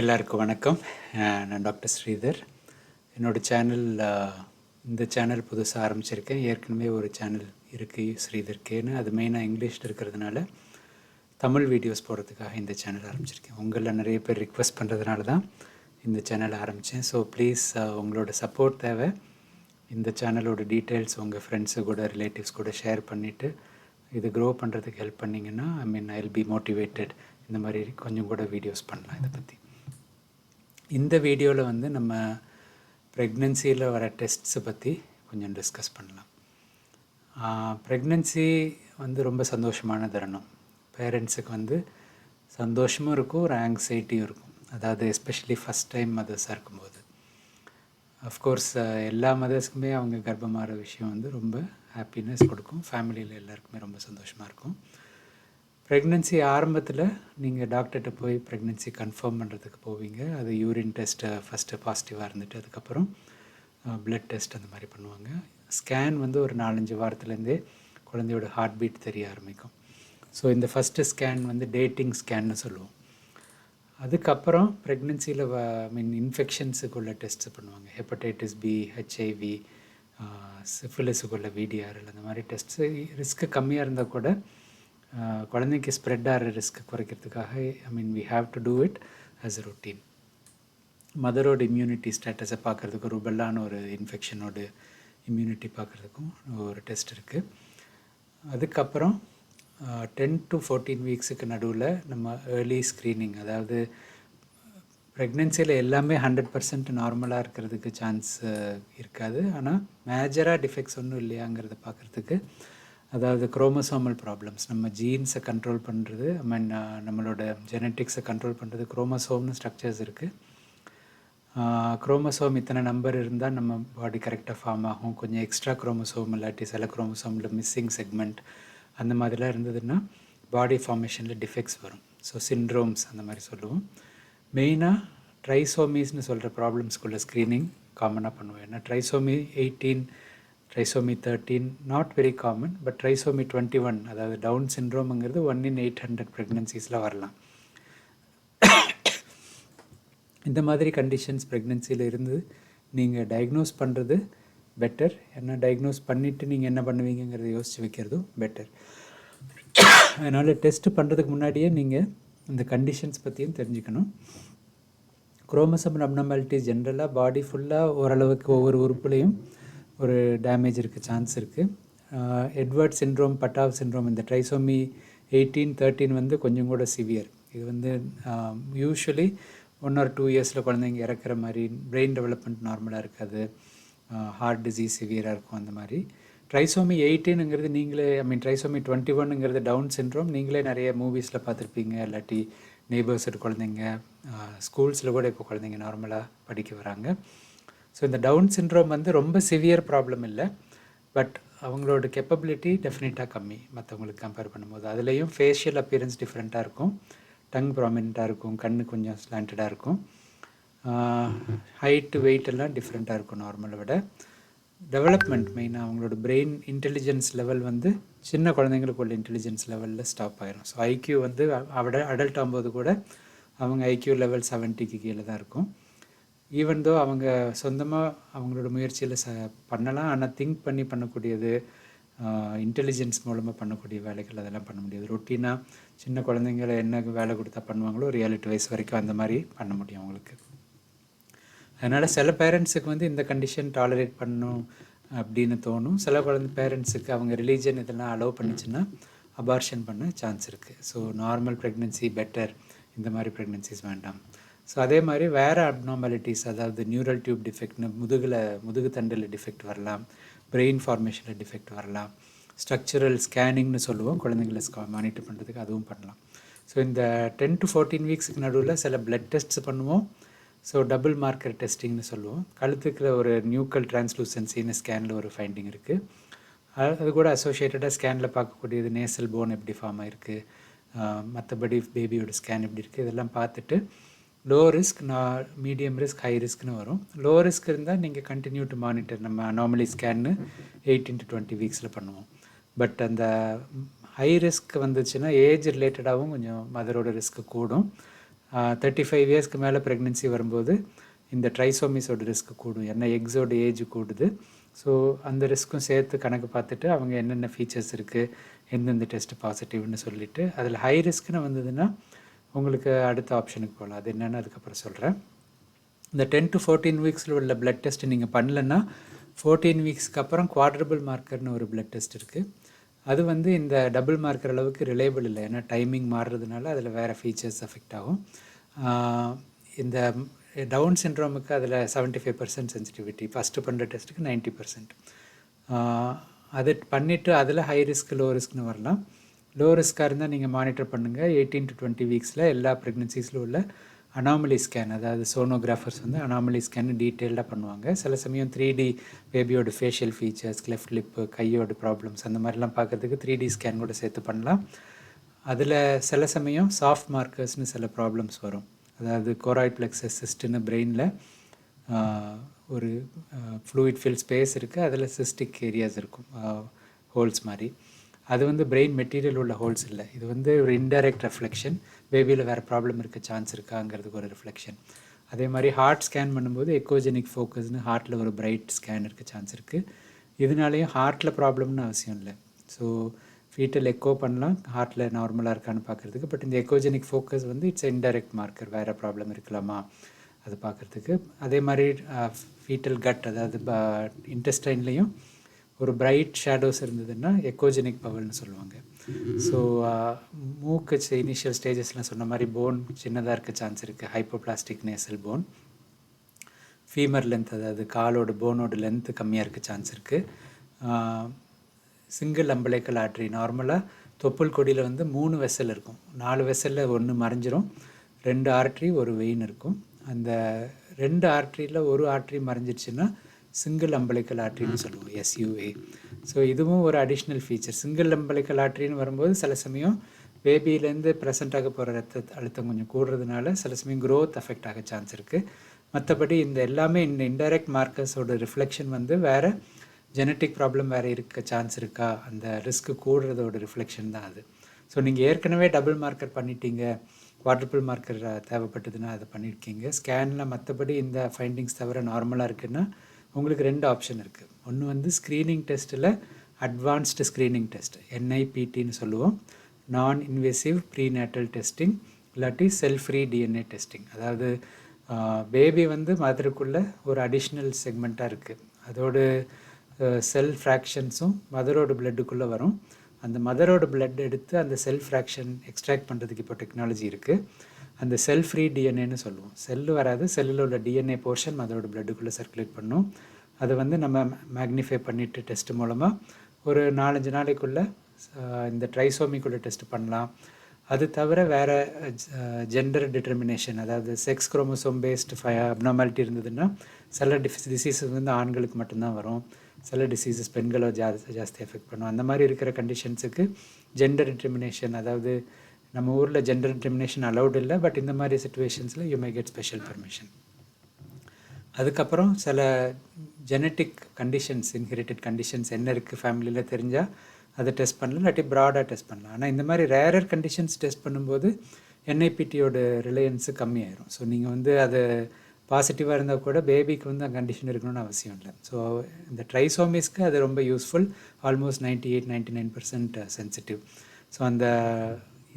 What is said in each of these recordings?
எல்லாருக்கும் வணக்கம். நான் டாக்டர் ஸ்ரீதர். என்னோட சேனல் இந்த சேனல் புதுசாக ஆரம்பிச்சிருக்கேன். ஏற்கனவே ஒரு சேனல் இருக்குது ஸ்ரீதர் கேன்னு அது மெயினாக இங்கிலீஷில் இருக்கிறதுனால தமிழ் வீடியோஸ் போடுறதுக்காக இந்த சேனல் ஆரம்பிச்சிருக்கேன். உங்களில் நிறைய பேர் ரிக்வெஸ்ட் பண்ணுறதுனால தான் இந்த சேனல் ஆரம்பித்தேன் ஸோ ப்ளீஸ் உங்களோட சப்போர்ட் தேவை இந்த சேனலோட டீட்டெயில்ஸ் உங்கள் ஃப்ரெண்ட்ஸு கூட ரிலேட்டிவ்ஸ் கூட ஷேர் பண்ணிவிட்டு இது க்ரோ பண்ணுறதுக்கு ஹெல்ப் பண்ணிங்கன்னா I mean I P motivated இந்த மாதிரி கொஞ்சம் கூட வீடியோஸ் பண்ணலாம் இதை பற்றி இந்த வீடியோவில் வந்து நம்ம ப்ரெக்னென்சியில் வர டெஸ்ட்ஸை பற்றி கொஞ்சம் டிஸ்கஸ் பண்ணலாம். ப்ரெக்னென்சி வந்து ரொம்ப சந்தோஷமான தருணம். பேரண்ட்ஸுக்கு வந்து சந்தோஷமும் இருக்கும் ஒரு ஆங்ஸைட்டியும் இருக்கும். அதாவது எஸ்பெஷலி ஃபஸ்ட் டைம் மதர்ஸாக இருக்கும்போது. அஃப்கோர்ஸ் எல்லா மதர்ஸ்க்குமே அவங்க கர்ப்பமாகிற விஷயம் வந்து ரொம்ப ஹாப்பினஸ் கொடுக்கும். ஃபேமிலியில் எல்லாருக்குமே ரொம்ப சந்தோஷமாக இருக்கும். ப்ரெக்னென்சி ஆரம்பத்தில் நீங்கள் டாக்டர்கிட்ட போய் ப்ரெக்னென்சி கன்ஃபார்ம் பண்ணுறதுக்கு போவீங்க. அது யூரின் டெஸ்ட்டை ஃபஸ்ட்டு பாசிட்டிவாக இருந்துட்டு அதுக்கப்புறம் பிளட் டெஸ்ட் அந்த மாதிரி பண்ணுவாங்க. ஸ்கேன் வந்து ஒரு நாலஞ்சு வாரத்துலேருந்தே குழந்தையோட ஹார்ட் பீட் தெரிய ஆரம்பிக்கும். ஸோ இந்த ஃபஸ்ட்டு ஸ்கேன் வந்து டேட்டிங் ஸ்கேன்னு சொல்லுவோம். அதுக்கப்புறம் ப்ரெக்னென்சியில் ஐ மீன் இன்ஃபெக்ஷன்ஸுக்குள்ள டெஸ்ட்டு பண்ணுவாங்க. ஹெப்படைட்டிஸ் பி ஹெச்ஐவி சிஃபிலிஸுக்குள்ள விடிஆர்எல் அந்த மாதிரி டெஸ்ட்டு ரிஸ்க்கு கம்மியாக இருந்தால் கூட குழந்தைக்கு ஸ்ப்ரெட் ஆகிற ரிஸ்க் குறைக்கிறதுக்காக I mean we have to do it as routine மதரோட immunity ஸ்டேட்டஸை பார்க்குறதுக்கு ருபெல்லான ஒரு இன்ஃபெக்ஷனோட இம்யூனிட்டி பார்க்குறதுக்கும் ஒரு டெஸ்ட் இருக்குது அதுக்கப்புறம் டென் டு ஃபோர்டீன் வீக்ஸுக்கு நடுவில் நம்ம ஏர்லி ஸ்க்ரீனிங் அதாவது ப்ரெக்னென்சியில் எல்லாமே ஹண்ட்ரட் பர்சன்ட் நார்மலாக இருக்கிறதுக்கு சான்ஸ் இருக்காது. ஆனால் மேஜராக டிஃபெக்ட்ஸ் ஒன்றும் இல்லையாங்கிறத பார்க்குறதுக்கு அதாவது குரோமோசோமல் ப்ராப்ளம்ஸ் நம்ம ஜீன்ஸை கண்ட்ரோல் பண்ணுறது ஐ மீன் நம்மளோட ஜெனட்டிக்ஸை கண்ட்ரோல் பண்ணுறது குரோமசோம்னு ஸ்ட்ரக்சர்ஸ் இருக்குது குரோமசோம் இத்தனை நம்பர் இருந்தால் நம்ம பாடி கரெக்டாக ஃபார்ம் ஆகும். கொஞ்சம் எக்ஸ்ட்ரா குரோமோசோம் இல்லாட்டி சில குரோமசோமில் மிஸ்ஸிங் செக்மெண்ட் அந்த மாதிரிலாம் இருந்ததுன்னா பாடி ஃபார்மேஷனில் டிஃபெக்ட்ஸ் வரும். ஸோ சிண்ட்ரோம்ஸ் அந்த மாதிரி சொல்லுவோம். மெயினாக ட்ரைசோமிஸ்னு சொல்கிற ப்ராப்ளம்ஸ்குள்ள ஸ்க்ரீனிங் காமனாக பண்ணுவோம். ஏன்னா trisomy eighteen trisomy thirteen not very common but trisomy twenty one அதாவது டவுன் சின்ரோம்ங்கிறது ஒன் இன் எயிட் ஹண்ட்ரட் ப்ரெக்னன்சிஸில் வரலாம். இந்த மாதிரி கண்டிஷன்ஸ் ப்ரெக்னென்சியில் இருந்து நீங்கள் டயக்னோஸ் பண்ணுறது பெட்டர் ஏன்னா டயக்னோஸ் பண்ணிவிட்டு நீங்கள் என்ன பண்ணுவீங்கங்கிறத யோசித்து வைக்கிறதும் பெட்டர் அதனால் டெஸ்ட் பண்ணுறதுக்கு முன்னாடியே நீங்கள் இந்த கண்டிஷன்ஸ் பற்றியும் தெரிஞ்சுக்கணும். குரோமசம் அப்னமாலிட்டி ஜென்ரலாக பாடி ஃபுல்லாக ஓரளவுக்கு ஒவ்வொரு உறுப்புலையும் ஒரு டேமேஜ் இருக்குது சான்ஸ் இருக்குது எட்வர்ட் சிண்ட்ரோம் பட்டாவ் சிண்ட்ரோம் இந்த ட்ரைசோமி எயிட்டீன் தேர்ட்டீன் வந்து கொஞ்சம் கூட சிவியர் இது வந்து யூஸ்வலி ஒன் ஆர் டூ இயர்ஸில் குழந்தைங்க இறக்குற மாதிரி பிரெயின் டெவலப்மெண்ட் நார்மலாக இருக்காது. ஹார்ட் டிசீஸ் சிவியராக இருக்கும் அந்த மாதிரி. ட்ரைசோமி எயிட்டீனுங்கிறது நீங்களே ஐ மீன் ட்ரைசோமி டுவெண்ட்டி ஒன்னுங்கிறது டவுன் சிண்ட்ரோம் நீங்களே நிறைய மூவிஸில் பார்த்துருப்பீங்க. இல்லாட்டி நெய்பர்ஸ் குழந்தைங்க ஸ்கூல்ஸில் கூட இப்போ குழந்தைங்க நார்மலாக படிக்க வராங்க. ஸோ இந்த டவுன் சிண்ட்ரோம் வந்து ரொம்ப சிவியர் ப்ராப்ளம் இல்லை. பட் அவங்களோட கெப்பபிலிட்டி டெஃபினட்டாக கம்மி. மற்றவங்களுக்கு கம்பேர் பண்ணும்போது. அதுலேயும் ஃபேஷியல் அப்பியரன்ஸ் டிஃப்ரெண்ட்டாக இருக்கும். டங் ப்ராமினெண்ட்டாக இருக்கும். கண் கொஞ்சம் ஸ்லாண்டடாக இருக்கும். ஹைட்டு வெயிட் எல்லாம் டிஃப்ரெண்ட்டாக இருக்கும் நார்மலை விட. டெவலப்மெண்ட் மெயினாக அவங்களோட பிரெயின் இன்டெலிஜென்ஸ் லெவல் வந்து சின்ன குழந்தைங்களுக்கு உள்ள இன்டெலிஜென்ஸ் லெவலில் ஸ்டாப் ஆயிரும். ஸோ ஐக்யூ வந்து அட அடல்ட் ஆகும்போது கூட அவங்க ஐக்யூ லெவல் செவன்ட்டிக்கு கீழே தான் இருக்கும். ஈவன் தோ அவங்க சொந்தமாக அவங்களோட முயற்சியில் ச பண்ணலாம். ஆனால் திங்க் பண்ணி பண்ணக்கூடியது இன்டெலிஜென்ஸ் மூலமாக பண்ணக்கூடிய வேலைகள் அதெல்லாம் பண்ண முடியாது. ரொட்டீனாக சின்ன குழந்தைங்கள என்ன வேலை கொடுத்தா பண்ணுவாங்களோ ஒரு ஏழு எட்டு வயசு வரைக்கும் அந்த மாதிரி பண்ண முடியும் அவங்களுக்கு. அதனால் சில பேரண்ட்ஸுக்கு வந்து இந்த கண்டிஷன் டாலரேட் பண்ணும் அப்படின்னு தோணும். சில குழந்தை பேரண்ட்ஸுக்கு அவங்க ரிலீஜன் இதெல்லாம் அலோவ் பண்ணிச்சுன்னா அபார்ஷன் பண்ண சான்ஸ் இருக்குது ஸோ நார்மல் ப்ரெக்னென்சி பெட்டர் இந்த மாதிரி ப்ரெக்னென்சிஸ் வேண்டாம். ஸோ அதே மாதிரி வேறு அப்னார்மாலிட்டிஸ் அதாவது நியூரல் டியூப் டிஃபெக்ட்னு முதுகில் முதுகு தண்டில் டிஃபெக்ட் வரலாம் பிரெயின் ஃபார்மேஷனில் டிஃபெக்ட் வரலாம் ஸ்ட்ரக்சரல் ஸ்கேனிங்னு சொல்லுவோம் குழந்தைங்களை ஸ்கா மானிட்டர் பண்ணுறதுக்கு அதுவும் பண்ணலாம். ஸோ இந்த டென் டு ஃபோர்டீன் வீக்ஸுக்கு நடுவில் சில பிளட் டெஸ்ட்ஸ் பண்ணுவோம். ஸோ டபுள் மார்க்கர் டெஸ்டிங்னு சொல்லுவோம். கழுத்துக்கில் ஒரு நியூக்கல் டிரான்ஸ்லூசன்சின்னு ஸ்கேனில் ஒரு ஃபைண்டிங் இருக்குது அது கூட அசோசியேட்டடாக ஸ்கேனில் பார்க்கக்கூடியது நேசல் போன் எப்படி ஃபார்ம் ஆயிருக்கு மற்றபடி பேபியோட ஸ்கேன் எப்படி இருக்குது இதெல்லாம் பார்த்துட்டு லோ ரிஸ்க் நான் மீடியம் ரிஸ்க் ஹை ரிஸ்க்னு வரும். லோ ரிஸ்க் இருந்தால் நீங்கள் கண்டினியூ டு மானிட்டர் நம்ம நார்மலி ஸ்கேன்னு எயிட்டீன் டு டுவெண்ட்டி வீக்ஸில் பண்ணுவோம். பட் அந்த ஹை ரிஸ்க் வந்துச்சுன்னா ஏஜ் ரிலேட்டடாகவும் கொஞ்சம் மதரோட ரிஸ்க் கூடும். தேர்ட்டி ஃபைவ் இயர்ஸ்க்கு மேலே ப்ரெக்னென்சி வரும்போது இந்த ட்ரைசோமிஸோட ரிஸ்க் கூடும். ஏன்னா எக்ஸோட ஏஜ் கூடுது. ஸோ அந்த ரிஸ்க்கும் சேர்த்து கணக்கு பார்த்துட்டு அவங்க என்னென்ன ஃபீச்சர்ஸ் இருக்குது எந்தெந்த டெஸ்ட் பாசிட்டிவ்னு சொல்லிவிட்டு அதில் ஹை ரிஸ்க்னு வந்ததுன்னா உங்களுக்கு அடுத்த ஆப்ஷனுக்கு போகலாம் அது என்னென்னு அதுக்கப்புறம் சொல்கிறேன் இந்த டென் டு ஃபோர்டீன் வீக்ஸில் உள்ள பிளட் டெஸ்ட் நீங்கள் பண்ணலன்னா ஃபோர்டீன் வீக்ஸ்க்கு அப்புறம் குவாட்ரபிள் மார்க்கர்னு ஒரு பிளட் டெஸ்ட் இருக்குது அது வந்து இந்த டபுள் மார்க்கர் அளவுக்கு ரிலேபிள் இல்லை. ஏன்னா டைமிங் மாறுறதுனால அதில் வேறு ஃபீச்சர்ஸ் அஃபெக்ட் ஆகும். இந்த டவுன் சின்ட்ரோமுக்கு அதில் seventy five percent sensitivity first பண்ணுற டெஸ்ட்டுக்கு நைன்ட்டி பர்சன்ட் அது பண்ணிவிட்டு அதில் ஹை ரிஸ்க் லோ ரிஸ்க்னு வரலாம். லோ ரிஸ்க்காக இருந்தால் நீங்கள் மானிட்டர் பண்ணுங்கள் எயிட்டீன் டு டுவெண்ட்டி வீக்ஸில் எல்லா ப்ரெக்னென்சிஸில் உள்ள அனாமலி ஸ்கேன் அதாவது சோனோகிராஃபர்ஸ் வந்து அனாமலி ஸ்கேன் டீட்டெயில்டாக பண்ணுவாங்க. சில சமயம் த்ரீ டி பேபியோட ஃபேஷியல் ஃபீச்சர்ஸ் லெஃப்ட் லிப்பு கையோட ப்ராப்ளம்ஸ் அந்த மாதிரிலாம் பார்க்கறதுக்கு த்ரீ டி ஸ்கேன் கூட சேர்த்து பண்ணலாம். அதில் சில சமயம் சாஃப்ட் மார்க்கர்ஸ்னு சில ப்ராப்ளம்ஸ் வரும். அதாவது கோராய்ட் பிளெக்ஸஸ் சிஸ்ட்டுன்னு பிரெயினில் ஒரு ஃப்ளூயிட் ஃபில் ஸ்பேஸ் இருக்குது அதில் சிஸ்டிக் ஏரியாஸ் இருக்கும். ஹோல்ஸ் மாதிரி. அது வந்து பிரெயின் மெட்டீரியல் உள்ள ஹோல்ஸ் இல்லை. இது வந்து ஒரு இன்டைரக்ட் ரெஃப்ளெக்ஷன் பேபியில் வேறு ப்ராப்ளம் இருக்க சான்ஸ் இருக்காங்கிறதுக்கு ஒரு ரிஃப்ளெக்ஷன் அதே மாதிரி ஹார்ட் ஸ்கேன் பண்ணும்போது எக்கோஜெனிக் ஃபோக்கஸ்னு ஹார்ட்டில் ஒரு பிரைட் ஸ்கேன் இருக்க சான்ஸ் இருக்குது இதனாலேயும் ஹார்ட்டில் ப்ராப்ளம்னு அவசியம் இல்லை. ஸோ ஃபீட்டல் எக்கோ பண்ணலாம். ஹார்ட்டில் நார்மலாக இருக்கான்னு பார்க்குறதுக்கு. பட் இந்த எக்கோஜெனிக் ஃபோக்கஸ் வந்து இட்ஸ் இன்டைரக்ட் மார்க்கர் வேறு ப்ராப்ளம் இருக்கலாமா? அது பார்க்குறதுக்கு. அதே மாதிரி uh, ஃபீட்டல் கட் அதாவது uh, இன்டெஸ்டைன்லேயும் ஒரு பிரைட் ஷேடோஸ் இருந்ததுன்னா எக்கோஜெனிக் பவல்னு சொல்லுவாங்க. ஸோ மூக்கு இனிஷியல் ஸ்டேஜஸ்லாம் சொன்ன மாதிரி போன் சின்னதாக இருக்க சான்ஸ் இருக்குது hypoplastic nasal bone femur length அதாவது காலோட போனோட லென்த்து கம்மியாக இருக்க சான்ஸ் இருக்குது சிங்கிள் அம்பளைக்கல் ஆட்ரி நார்மலாக தொப்புள் கொடியில் வந்து மூணு வெசல் இருக்கும். நாலு வெசலில் ஒன்று மறைஞ்சிரும். ரெண்டு ஆர்ட்ரி ஒரு வெயின் இருக்கும். அந்த ரெண்டு ஆர்ட்ரியில் ஒரு ஆர்ட்ரி மறைஞ்சிடுச்சுன்னா சிங்கிள் அம்பளைக்கல் ஆட்ரின்னு சொல்லுவோம் எஸ்யூஏ ஸோ இதுவும் ஒரு அடிஷ்னல் ஃபீச்சர் சிங்கிள் அம்பளைக்கல் ஆட்ரின்னு வரும்போது சில சமயம் பேபியிலேருந்து ப்ரெசென்ட் ஆக போகிற ரத்த அழுத்தம் கொஞ்சம் கூடுறதுனால சில சமயம் க்ரோத் அஃபெக்ட் ஆக சான்ஸ் இருக்குது மற்றபடி இந்த எல்லாமே இந்த இன்டைரக்ட் மார்க்கர்ஸோட ரிஃப்ளெக்ஷன் வந்து வேறு ஜெனட்டிக் ப்ராப்ளம் வேறு இருக்க சான்ஸ் இருக்கா? அந்த ரிஸ்க்கு கூடுறதோட ரிஃப்ளெக்ஷன் தான் அது. ஸோ நீங்கள் ஏற்கனவே டபுள் மார்க்கர் பண்ணிட்டீங்க குவாட்ரபிள் மார்க்கர் தேவைப்பட்டதுன்னா அதை பண்ணியிருக்கீங்க ஸ்கேனில் மற்றபடி இந்த ஃபைண்டிங்ஸ் தவிர நார்மலாக இருக்குன்னா உங்களுக்கு ரெண்டு ஆப்ஷன் இருக்குது ஒன்று வந்து ஸ்க்ரீனிங் டெஸ்ட்டில் அட்வான்ஸ்டு ஸ்க்ரீனிங் டெஸ்ட் என்ஐபிடின்னு சொல்லுவோம். நான் இன்வேசிவ் ப்ரீநேட்டல் டெஸ்டிங் இல்லாட்டி செல் ஃப்ரீ டிஎன்ஏ டெஸ்டிங் அதாவது பேபி வந்து மதருக்குள்ளே ஒரு அடிஷ்னல் செக்மெண்ட்டாக இருக்குது அதோட செல் ஃப்ராக்ஷன்ஸும் மதரோட பிளட்டுக்குள்ளே வரும். அந்த மதரோட பிளட் எடுத்து அந்த செல் ஃப்ராக்ஷன் எக்ஸ்ட்ராக்ட் பண்ணுறதுக்கு இப்போ டெக்னாலஜி இருக்குது அந்த செல் ஃப்ரீ டிஎன்ஏன்னு சொல்லுவோம். செல்லு வராது செல்லில் உள்ள டிஎன்ஏ போர்ஷன் அதோட பிளட்டுக்குள்ளே சர்க்குலேட் பண்ணும். அதை வந்து நம்ம மேக்னிஃபை பண்ணிவிட்டு டெஸ்ட் மூலமாக ஒரு நாலஞ்சு நாளைக்குள்ளே இந்த ட்ரைசோமிக்குள்ளே டெஸ்ட் பண்ணலாம். அது தவிர வேறு ஜெண்டர் டிட்டர்மினேஷன் அதாவது செக்ஸ் குரோமோசோம் பேஸ்டு ஃபை அப்னாமாலிட்டி இருந்ததுன்னா சில டிஃபிஸ் டிசீசஸ் வந்து ஆண்களுக்கு மட்டும்தான் வரும். சில டிசீசஸ் பெண்களை ஜாஸ்தி ஜாஸ்தி எஃபெக்ட் பண்ணும். அந்த மாதிரி இருக்கிற கண்டிஷன்ஸுக்கு ஜெண்டர் டிட்டர்மினேஷன் அதாவது நம்ம ஊரில் ஜெண்டர் டிட்டர்மினேஷன் அலௌட் இல்லை பட் இந்த மாதிரி சுச்சுவேஷன்ஸில் you may get special permission அதுக்கப்புறம் சில ஜெனட்டிக் கண்டிஷன்ஸ் இன்ஹெரிட்டட் கண்டிஷன்ஸ் என்ன இருக்குது ஃபேமிலியில் தெரிஞ்சால் அதை டெஸ்ட் பண்ணலாம் இல்லாட்டி ப்ராடாக டெஸ்ட் பண்ணலாம். ஆனால் இந்த மாதிரி ரேரர் கண்டிஷன்ஸ் டெஸ்ட் பண்ணும்போது என்ஐபிடியோட ரிலையன்ஸு கம்மியாயிரும். ஸோ நீங்கள் வந்து அது பாசிட்டிவாக இருந்தால் கூட பேபிக்கு வந்து அந்த கண்டிஷன் இருக்கணும்னு அவசியம் இல்லை. ஸோ இந்த ட்ரைசோமிஸ்க்கு அது ரொம்ப useful almost ninety eight ninety nine percent sensitive so அந்த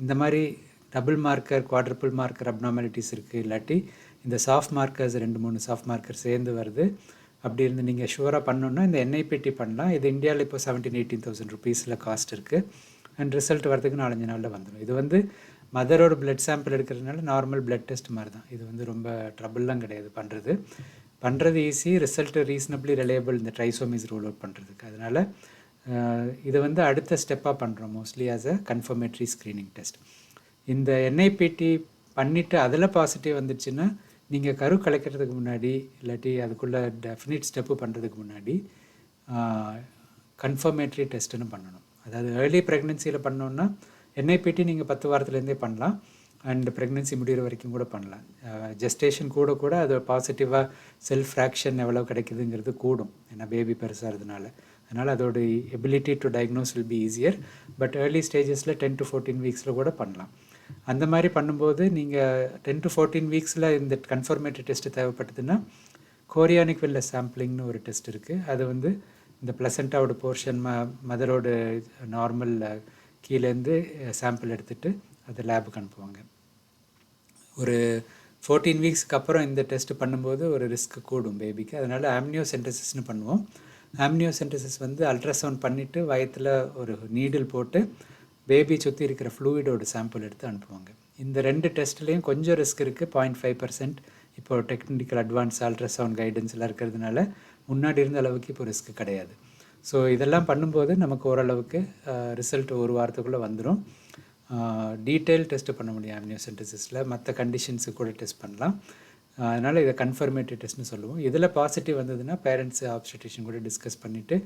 இந்த மாதிரி double marker quadruple marker abnormalities இருக்குது இல்லாட்டி இந்த சாஃப்ட் மார்க்கர்ஸ் ரெண்டு மூணு சாஃப்ட் மார்க்கர் சேர்ந்து வருது. அப்படி இருந்து நீங்கள் ஷுவராக பண்ணணுன்னா இந்த என்ஐபிடி பண்ணலாம். இது இந்தியாவில் இப்போ செவன்டீன் எயிட்டீன் தௌசண்ட் ருபீஸில் காஸ்ட் இருக்குது அண்ட் ரிசல்ட் வரதுக்கு நாலஞ்சு நாளில் வந்துடும் இது வந்து மதரோட பிளட் சாம்பிள் எடுக்கிறதுனால நார்மல் பிளட் டெஸ்ட் மாதிரி தான் இது வந்து ரொம்ப ட்ரபுள்லாம் கிடையாது பண்ணுறது பண்ணுறது ஈஸி ரிசல்ட்டு ரீசனபிளி ரிலேபிள் இந்த ட்ரைசோமிஸ் ரோல் அவுட் பண்ணுறதுக்கு அதனால் இதை வந்து அடுத்த ஸ்டெப்பாக பண்ணுறோம் mostly as a confirmatory screening test இந்த என்ஐபிடி பண்ணிவிட்டு அதில் பாசிட்டிவ் வந்துடுச்சுன்னா நீங்கள் கரு கலைக்கிறதுக்கு முன்னாடி இல்லாட்டி அதுக்குள்ளே டெஃபினிட் ஸ்டெப்பு பண்ணுறதுக்கு முன்னாடி கன்ஃபர்மேட்ரி டெஸ்ட்டுன்னு பண்ணணும். அதாவது ஏர்லி ப்ரெக்னென்சியில் பண்ணோன்னா என்ஐபிடி நீங்கள் பத்து வாரத்துலேருந்தே பண்ணலாம் அண்ட் ப்ரெக்னென்சி முடிகிற வரைக்கும் கூட பண்ணலாம். ஜெஸ்டேஷன் கூட கூட அது பாசிட்டிவாக செல்ஃப் ஃப்ராக்ஷன் எவ்வளோ கிடைக்குதுங்கிறது கூடும். ஏன்னா பேபி பெருசாகிறதுனால. அதனால் அதோட ability to diagnose will be easier but early ஸ்டேஜஸில் ten to fourteen வீக்ஸில் கூட பண்ணலாம். அந்த மாதிரி பண்ணும்போது நீங்கள் டென் டு ஃபோர்டீன் வீக்ஸில் இந்த கன்ஃபர்மேட்டரி டெஸ்ட்டு தேவைப்பட்டதுன்னா கோரியானிக் வெல்ல சாம்பிளிங்னு ஒரு டெஸ்ட் இருக்குது அது வந்து இந்த ப்ளசண்ட்டாவோட போர்ஷன் ம மதரோட நார்மல் கீழேருந்து சாம்பிள் எடுத்துகிட்டு அதை லேபுக்கு அனுப்புவாங்க. ஒரு ஃபோர்டீன் வீக்ஸ்க்கு அப்புறம் இந்த டெஸ்ட் பண்ணும்போது ஒரு ரிஸ்க் கூடும் பேபிக்கு அதனால் ஆம்னியோ சென்டசிஸ்னு பண்ணுவோம். ஆம்னியோசென்டிசிஸ் வந்து அல்ட்ராசவுண்ட் பண்ணிவிட்டு வயத்தில் ஒரு நீடில் போட்டு பேபி சுற்றி இருக்கிற ஃப்ளூயிடோட சாம்பிள் எடுத்து அனுப்புவாங்க. இந்த ரெண்டு டெஸ்ட்லேயும் கொஞ்சம் ரிஸ்க் இருக்குது பாயிண்ட் ஃபைவ் பர்சன்ட் இப்போ டெக்னிக்கல் அட்வான்ஸ் அல்ட்ராசவுண்ட் கைடன்ஸ்லாம் இருக்கிறதுனால முன்னாடி இருந்த அளவுக்கு இப்போ ரிஸ்க் கிடையாது. ஸோ இதெல்லாம் பண்ணும்போது நமக்கு ஓரளவுக்கு ரிசல்ட் ஒரு வாரத்துக்குள்ளே வந்துடும் டீட்டெயில் டெஸ்ட்டு பண்ண முடியும் ஆம்னியோசென்டசிஸில் மற்ற கண்டிஷன்ஸு கூட டெஸ்ட் பண்ணலாம். அதனால் இதை கன்ஃபர்மேட்டரி டெஸ்ட்னு சொல்லுவோம். இதில் பாசிட்டிவ் வந்ததுன்னா பேரண்ட்ஸ் ஆப்ஸ்டியூஷன் கூட டிஸ்கஸ் பண்ணிவிட்டு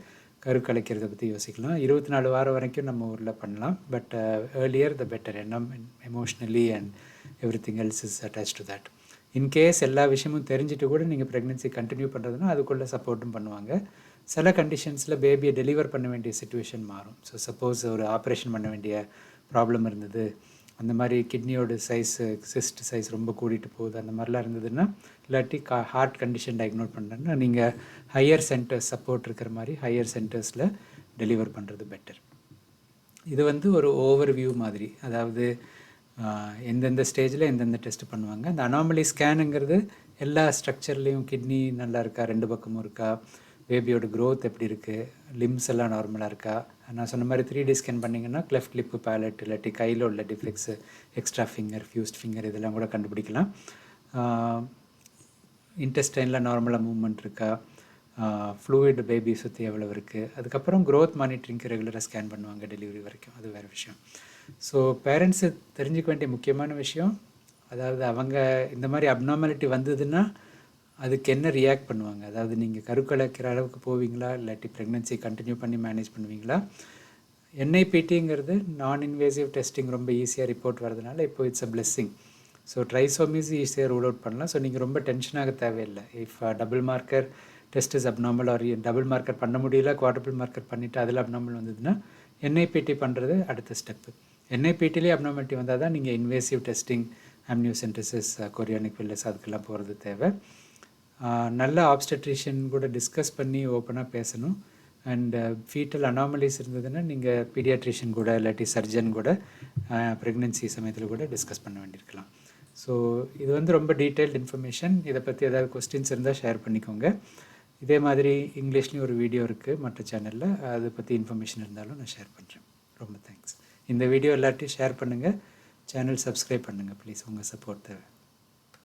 கரு கலைக்கிறத பற்றி யோசிக்கலாம். இருபத்தி நாலு வாரம் வரைக்கும் நம்ம ஊரில் பண்ணலாம். பட் ஏர்லியர் த பெட்டர் என்ன emotionally and everything else is attach to that in case எல்லா விஷயமும் தெரிஞ்சுட்டு கூட நீங்கள் ப்ரெக்னென்சி கண்டினியூ பண்ணுறதுனா அதுக்குள்ளே சப்போர்ட்டும் பண்ணுவாங்க. சில கண்டிஷன்ஸில் பேபியை டெலிவர் பண்ண வேண்டிய சுச்சுவேஷன் மாறும். ஸோ சப்போஸ் ஒரு ஆப்ரேஷன் பண்ண வேண்டிய ப்ராப்ளம் இருந்தது. அந்த மாதிரி கிட்னியோட சைஸு சிஸ்ட் சைஸ் ரொம்ப கூட்டிகிட்டு போகுது. அந்த மாதிரிலாம் இருந்ததுன்னா இல்லாட்டி கா ஹார்ட் கண்டிஷன் டயக்னோட் பண்ணுறேன்னா நீங்கள் ஹையர் சென்டர்ஸ் சப்போர்ட் இருக்கிற மாதிரி ஹையர் சென்டர்ஸில் டெலிவர் பண்ணுறது பெட்டர் இது வந்து ஒரு ஓவர் வியூ மாதிரி. அதாவது எந்தெந்த ஸ்டேஜில் எந்தெந்த டெஸ்ட் பண்ணுவாங்க. அந்த அனாமலி ஸ்கேனுங்கிறது எல்லா ஸ்ட்ரக்சர்லேயும் கிட்னி நல்லா இருக்கா? ரெண்டு பக்கமும் இருக்கா? பேபியோட க்ரோத் எப்படி இருக்குது லிம்ஸ் எல்லாம் நார்மலாக இருக்கா? நான் சொன்ன மாதிரி த்ரீ டி ஸ்கேன் பண்ணிங்கன்னா கிளெஃப்ட் லிப்பு பேலட் இல்லாட்டி கையில் உள்ள defects extra finger fused finger இதெல்லாம் கூட கண்டுபிடிக்கலாம். இன்டெஸ்டைனில் நார்மலாக மூவ்மெண்ட் இருக்கா? ஃப்ளூயிட் பேபி சுற்றி எவ்வளோ இருக்குது அதுக்கப்புறம் க்ரோத் மானிட்டரிங்க்கு ரெகுலராக ஸ்கேன் பண்ணுவாங்க டெலிவரி வரைக்கும். அது வேறு விஷயம். ஸோ பேரண்ட்ஸு தெரிஞ்சுக்க வேண்டிய முக்கியமான விஷயம் அதாவது அவங்க இந்த மாதிரி அப்னார்மாலிட்டி வந்ததுன்னா அதுக்கு என்ன ரியாக்ட் பண்ணுவாங்க? அதாவது நீங்கள் கருக்கலைக்கிற அளவுக்கு போவீங்களா? இல்லாட்டி ப்ரெக்னென்சி கண்டினியூ பண்ணி மேனேஜ் பண்ணுவீங்களா? என்ஐபிடிங்கிறது நான் இன்வேசிவ் டெஸ்டிங் ரொம்ப ஈஸியாக ரிப்போர்ட் வரதுனால இப்போ it's a blessing so trisomies ஈஸியாக ரூல் அவுட் பண்ணலாம். ஸோ நீங்கள் ரொம்ப டென்ஷனாக தேவையில்லை. If double marker test is abnormal or double marker பண்ண முடியல குவார்டபிள் மார்க்கர் பண்ணிவிட்டு அதில் அப்நார்மல் வந்ததுன்னா என்ஐபிடி பண்ணுறது அடுத்த ஸ்டெப்பு என்ஐபிடிலேயே அப்னார்மாலிட்டி வந்தால் தான் நீங்கள் invasive testing amniocentesis chorionic villus அதுக்கெல்லாம் போகிறது தேவை. நல்ல ஆப்ஸ்டட்ரிஷியன் கூட டிஸ்கஸ் பண்ணி ஓப்பனாக பேசணும். அண்ட் ஃபீட்டல் அனாமலிஸ் இருந்ததுன்னா நீங்கள் பீடியாட்ரிஷியன் கூட இல்லாட்டி சர்ஜன் கூட ப்ரெக்னென்சி சமயத்தில் கூட டிஸ்கஸ் பண்ண வேண்டியிருக்கலாம். ஸோ இது வந்து ரொம்ப டீட்டெயில்டு இன்ஃபர்மேஷன் இதை பற்றி ஏதாவது கொஸ்டின்ஸ் இருந்தால் ஷேர் பண்ணிக்கோங்க. இதே மாதிரி இங்கிலீஷ்லேயும் ஒரு வீடியோ இருக்குது மற்ற சேனலில் அதை பற்றி இன்ஃபர்மேஷன் இருந்தாலும் நான் ஷேர் பண்ணுறேன் ரொம்ப தேங்க்ஸ் இந்த வீடியோ எல்லாத்தையும் ஷேர் பண்ணுங்கள் சேனல் சப்ஸ்கிரைப் பண்ணுங்கள் ப்ளீஸ் உங்கள் சப்போர்ட் தேவை.